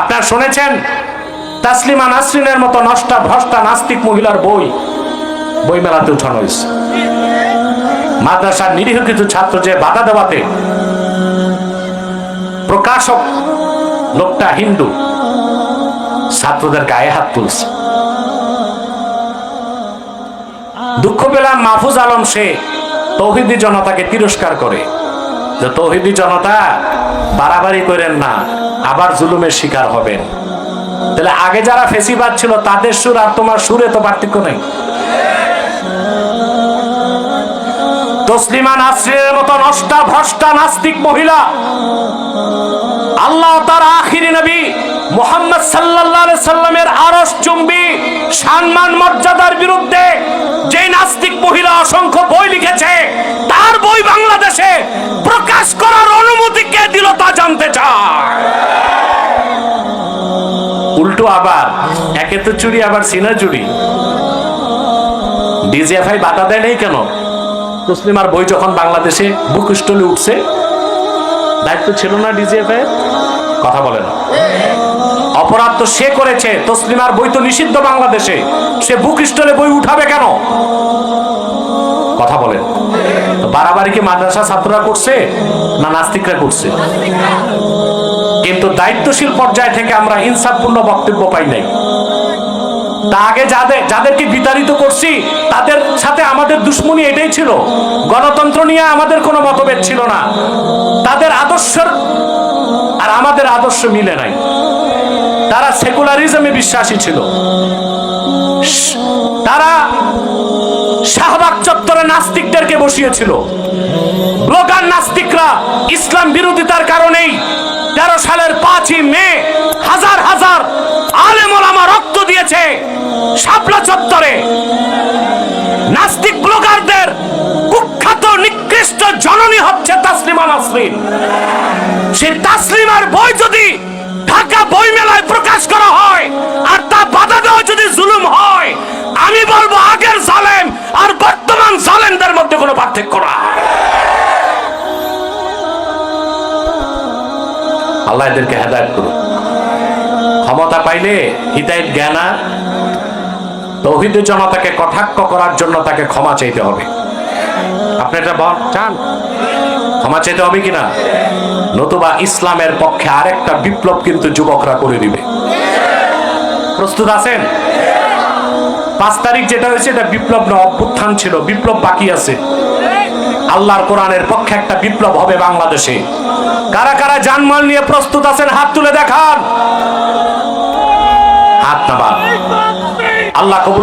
আপনার শুনেছেন? তাসলিমা নাসরিনের মতো নষ্টা, ভ্রষ্টা, নাস্তিক মহিলার বই বই মেলাতে উঠানো হয়েছে। মাদ্রাসার নিরীহ কিছু ছাত্র যে বাধা দেওয়াতে প্রকাশক লোকটা হিন্দু, ছাত্রদের গায়ে হাত তুলছে। দুঃখ পেলাম মাহফুজ আলম সে তৌহিদি জনতাকে তিরস্কার করে। যে তৌহিদি জনতা বাড়াবাড়ি করেন না, আবার জুলুমের শিকার হবেন। তাহলে আগে যারা ফেসিবাদ ছিল, তাদের সুর আর তোমার সুরে তো পার্থক্য নেই। তসলিমা মতো নষ্টা ভ্রষ্টা নাস্তিক মহিলা, আল্লাহ তার আখিরি নবী মোহাম্মদ আলাইহি সাল্লামের আরশ চুম্বি সম্মান মর্যাদার বিরুদ্ধে যে নাস্তিক মহিলা অসংখ্য বই লিখেছে প্রকাশ করার অনুমতি কে দিল তা জানতে চায়। উল্টো আবার, একে তো চুরি, আবার সিনা চুরি। ডিজিএফআই বাধা দেয় নেই কেন? মুসলিমার বই যখন বাংলাদেশে বুক স্টলে উঠছে, দায়িত্ব ছিল না ডিজিএফআই কথা বলে না। অপরাধ তো সে করেছে, তসলিমার বই তো নিষিদ্ধ বাংলাদেশে। সে বুক স্টলে বই উঠাবে কেন? বাড়াবাড়ি কি মাদ্রাসা ছাত্ররা করছে না নাস্তিকরা করছে? কিন্তু দায়িত্বশীল পর্যায় থেকে আমরা ইনসাফপূর্ণ বক্তব্য পাই নাই। তা আগে যাদের, যাদেরকে বিতাড়িত করছি, তাদের সাথে আমাদের দুশ্মনী এটাই ছিল। গণতন্ত্র নিয়ে আমাদের কোনো মতভেদ ছিল না। তাদের আদর্শের আর আমাদের আদর্শ মিলে নাই। তারা সেকুলারিজমে বিশ্বাসী ছিল। শাহবাগ চত্বরে নাস্তিকদেরকে বসিয়েছিল। ব্লগার নাস্তিকরা ইসলাম বিরোধিতার কারণেই তেরো সালের পাঁচই মে হাজার হাজার আলেমোলামা রক্ত দিয়েছে শাপলা চত্বরে। নাস্তিক ব্লগারদের কুখ্যাত, নিকৃষ্ট জননী হচ্ছে তাসলিমা নাসরিন। সেই তাসলিমার বই যদি ঢাকা বই মেলায় প্রকাশ করা হয়, আর তা বাধা দেওয়া যদি জুলুম হয় আল্লাহ এদেরকে হেদায়ত করুন ক্ষমতা পাইলে হিতায়ত জ্ঞানা তৌহিদ জনতাকে কটাক্ষ করার জন্য তাকে ক্ষমা চাইতে হবে। আপনি এটা চান? ক্ষমা চাইতে হবে কিনা? নতুবা ইসলামের পক্ষে আরেকটা বিপ্লব কিন্তু যুবকরা করে দিবে। প্রস্তুত আছেন? পাঁচ তারিখ যেটা হয়েছে, এটা বিপ্লব না, অভ্যুত্থান ছিল। বিপ্লব বাকি আছে। আল্লাহর কোরআনের পক্ষে একটা বিপ্লব হবে বাংলাদেশে। কারা কারা জানমাল নিয়ে প্রস্তুত আছেন হাত তুলে দেখান। হাত নামান। আল্লাহ কবুল